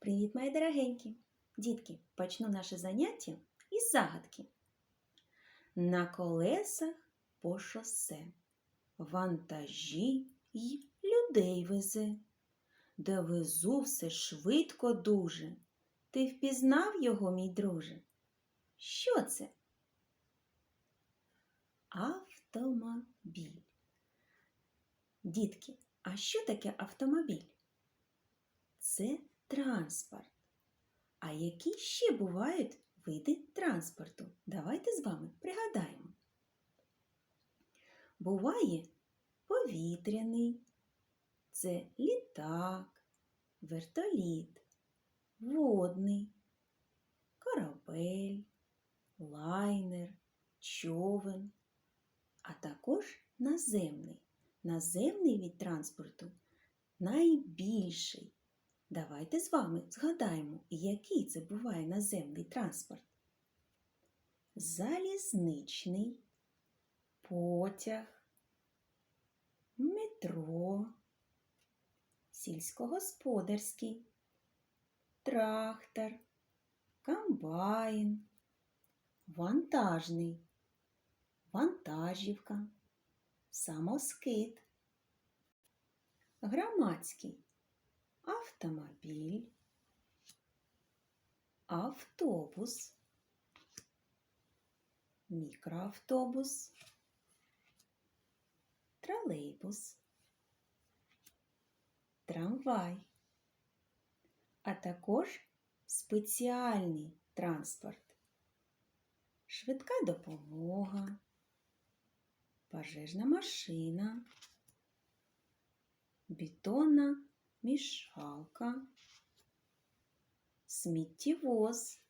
Привіт, мої дорогенькі! Дітки, почну наше заняття із загадки. На колесах по шосе вантажі й людей везе. Довезу все швидко дуже. Ти впізнав його, мій друже? Що це? Автомобіль. Дітки, а що таке автомобіль? Це транспорт. А які ще бувають види транспорту? Давайте з вами пригадаємо. Буває повітряний, це літак, вертоліт, водний, корабель, лайнер, човен, а також наземний. Наземний від транспорту найбільший. Давайте з вами згадаємо, який це буває наземний транспорт. Залізничний, потяг, метро, сільськогосподарський, трактор, комбайн, вантажний, вантажівка, самоскид, громадський автомобіль, автобус, мікроавтобус, тролейбус, трамвай, а також спеціальний транспорт, швидка допомога, пожежна машина, бетонна мішалка, сміттєвоз,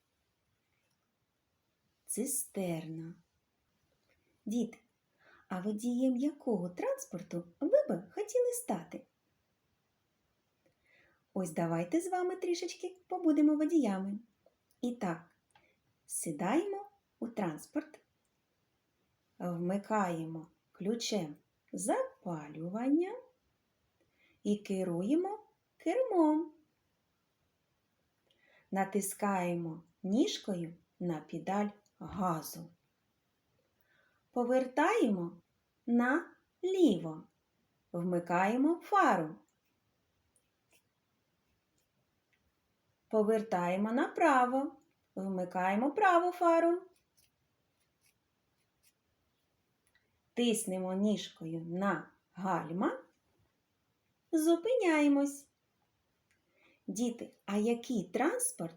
цистерна. Діти, а водієм якого транспорту ви би хотіли стати? Ось давайте з вами трішечки побудемо водіями. І так, сідаємо у транспорт, вмикаємо ключем запалювання і керуємо кермом. Натискаємо ніжкою на педаль газу. Повертаємо наліво. Вмикаємо фару. Повертаємо направо. Вмикаємо праву фару. Тиснемо ніжкою на гальма. Зупиняємось. Діти, а який транспорт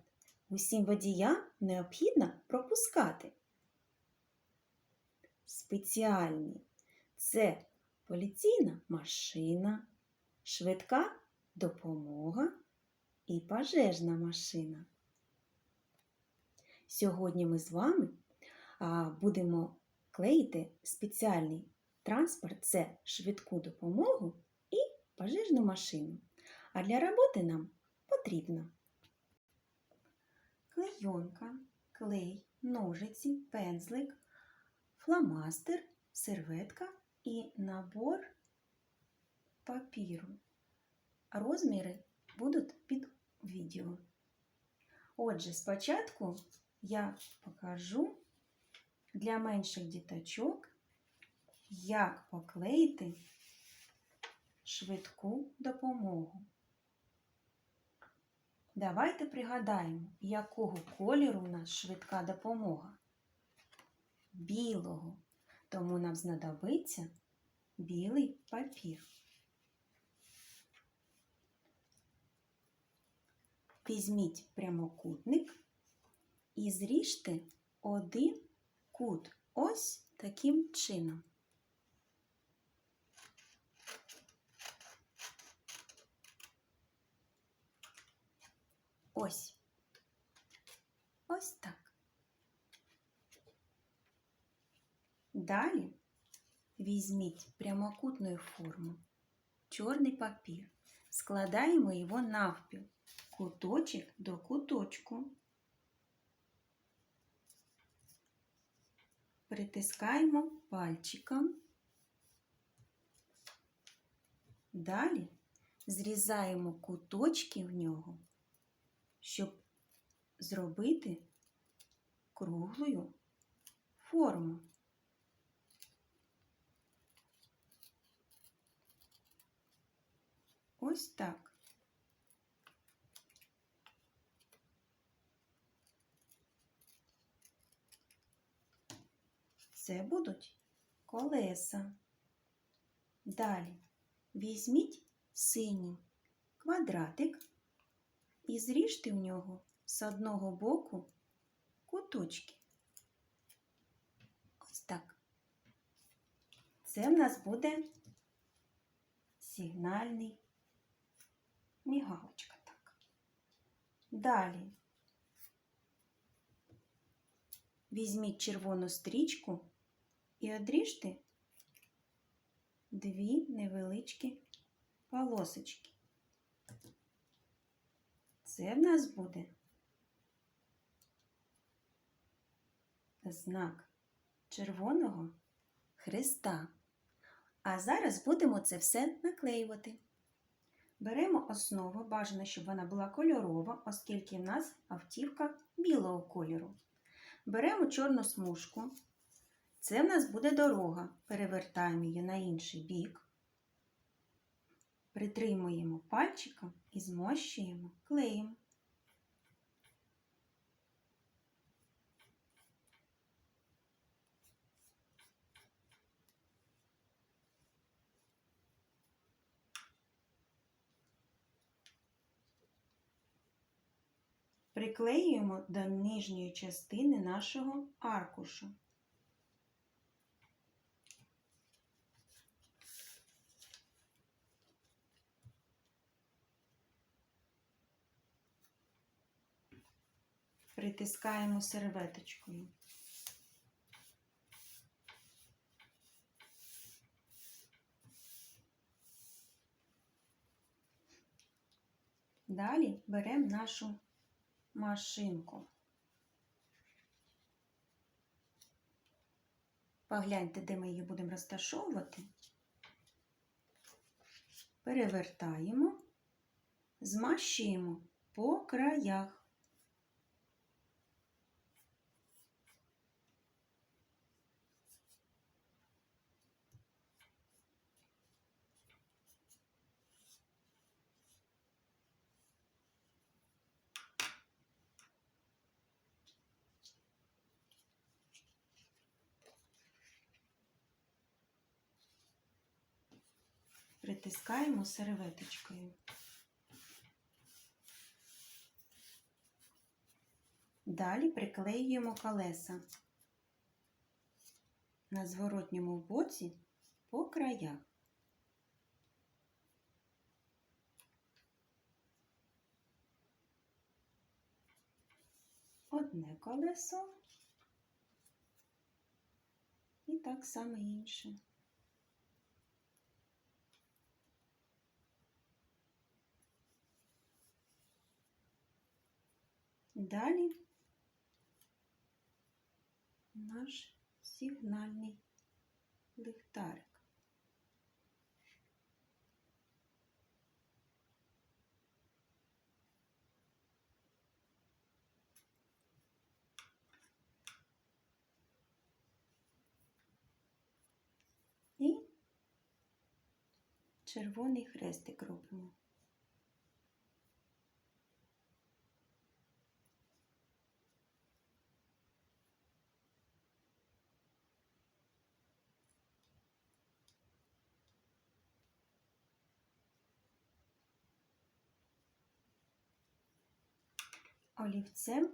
усім водіям необхідно пропускати? Спеціальні це поліційна машина, швидка допомога і пожежна машина. Сьогодні ми з вами будемо клеїти спеціальний транспорт це швидку допомогу і пожежну машину. А для роботи нам потрібно клейонка, клей, ножиці, пензлик, фломастер, серветка і набор папіру. Розміри будуть під відео. Отже, спочатку я покажу для менших діточок, як поклеїти швидку допомогу. Давайте пригадаємо, якого кольору у нас швидка допомога. Білого. Тому нам знадобиться білий папір. Візьміть прямокутник і зріжте один кут ось таким чином. Ось. Ось так. Далі візьміть прямокутну форму, чорний папір, складаємо його навпіл, куточок до куточку. Притискаємо пальчиком. Далі зрізаємо куточки в нього щоб зробити круглою форму. Ось так. Це будуть колеса. Далі візьміть синій квадратик і зріжте в нього з одного боку куточки. Ось так. Це в нас буде сигнальний мігалочка. Так. Далі візьміть червону стрічку і одріжте дві невеличкі полосочки. Це в нас буде знак червоного хреста. А зараз будемо це все наклеювати. Беремо основу, бажано, щоб вона була кольорова, оскільки в нас автівка білого кольору. Беремо чорну смужку. Це в нас буде дорога. Перевертаємо її на інший бік. Притримуємо пальчиком і змощуємо клеєм. Приклеюємо до нижньої частини нашого аркушу. Притискаємо серветочкою. Далі беремо нашу машинку. Погляньте, де ми її будемо розташовувати. Перевертаємо, змащуємо по краях. Притискаємо серветочкою. Далі приклеюємо колеса на зворотньому боці по краях. Одне колесо і так само інше. Далі наш сигнальний ліхтарик. І червоний хрестик робимо. Олівцем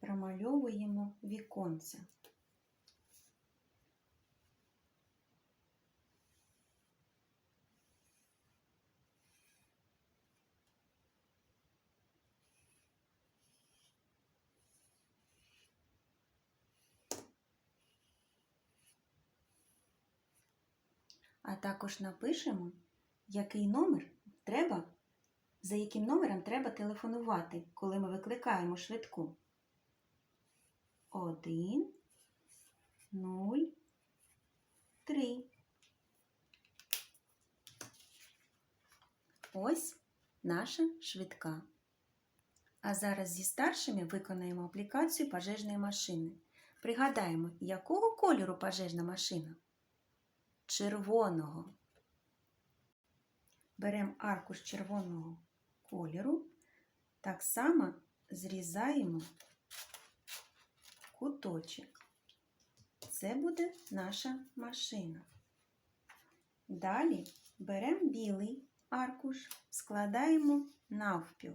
промальовуємо віконце. А також напишемо, який номер треба за яким номером треба телефонувати, коли ми викликаємо швидку. 1, 0, 3. Ось наша швидка. А зараз зі старшими виконаємо аплікацію пожежної машини. Пригадаємо, якого кольору пожежна машина? Червоного. Беремо аркуш червоного кольору, так само зрізаємо куточок. Це буде наша машина. Далі беремо білий аркуш, складаємо навпіл.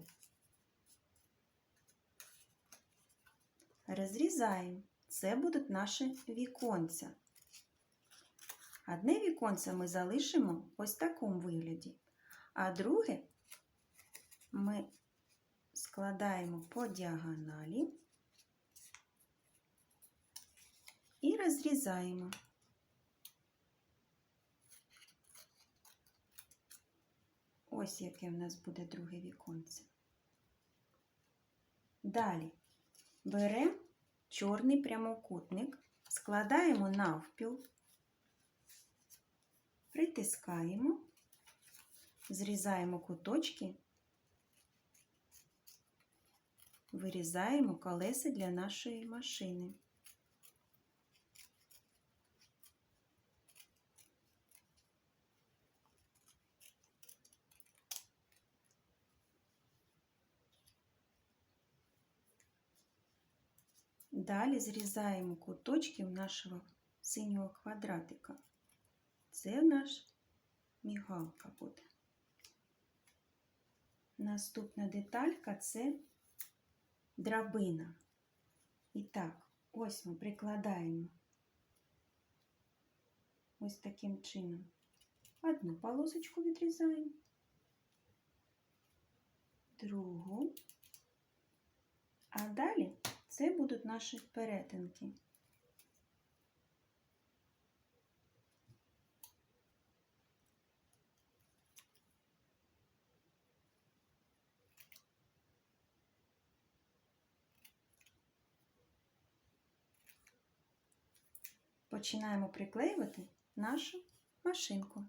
Розрізаємо. Це будуть наші віконця. Одне віконце ми залишимо ось в такому вигляді, а друге ми складаємо по діагоналі і розрізаємо. Ось яке в нас буде друге віконце. Далі беремо чорний прямокутник, складаємо навпіл, притискаємо, зрізаємо куточки, вирізаємо колеса для нашої машини. Далі зрізаємо куточки нашого синього квадратика. Це наш мігалка буде. Наступна деталька це драбина. І так, ось ми прикладаємо ось таким чином. Одну полосочку відрізаємо, другу, а далі це будуть наші перетинки. Починаємо приклеювати нашу машинку.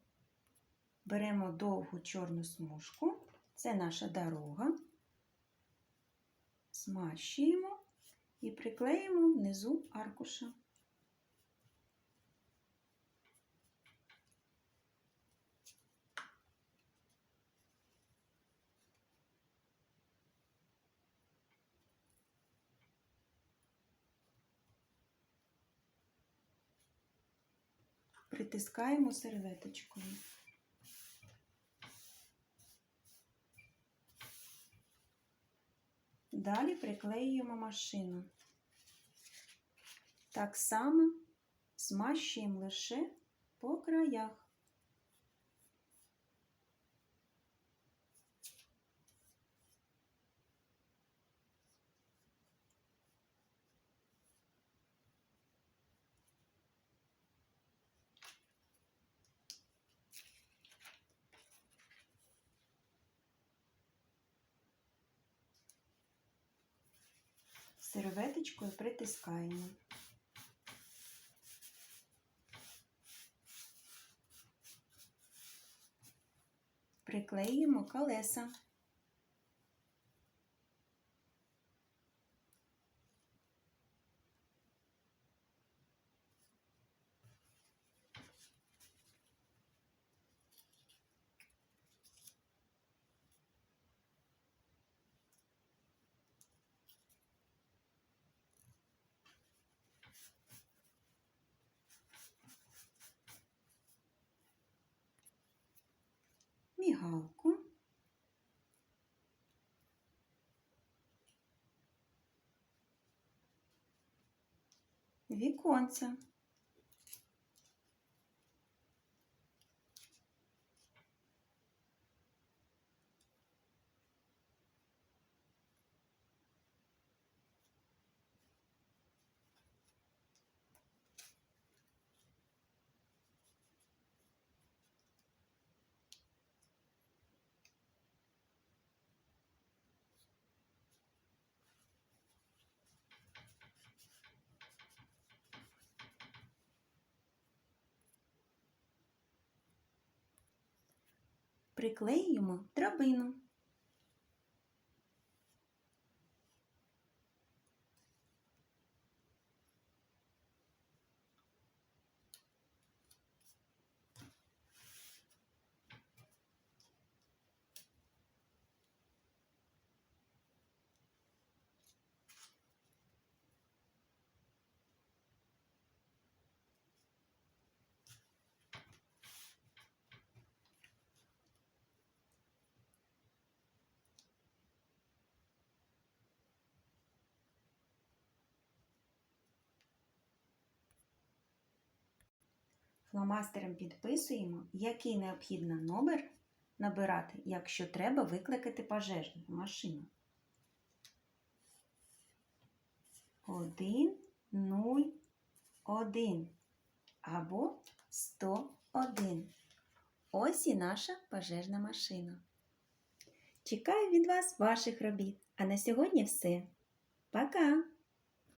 Беремо довгу чорну смужку, це наша дорога, змащуємо і приклеїмо внизу аркуша. Притискаємо серветочкою. Далі приклеюємо машину. Так само змащуємо лише по краях. Серветочкою притискаємо. Приклеїмо колеса. Мігалку. Віконця. Приклеюємо драбину. Фломастером підписуємо, який необхідно номер набирати, якщо треба викликати пожежну машину. 1, 0, 1 або 101. Ось і наша пожежна машина. Чекаю від вас ваших робіт. А на сьогодні все. Пока!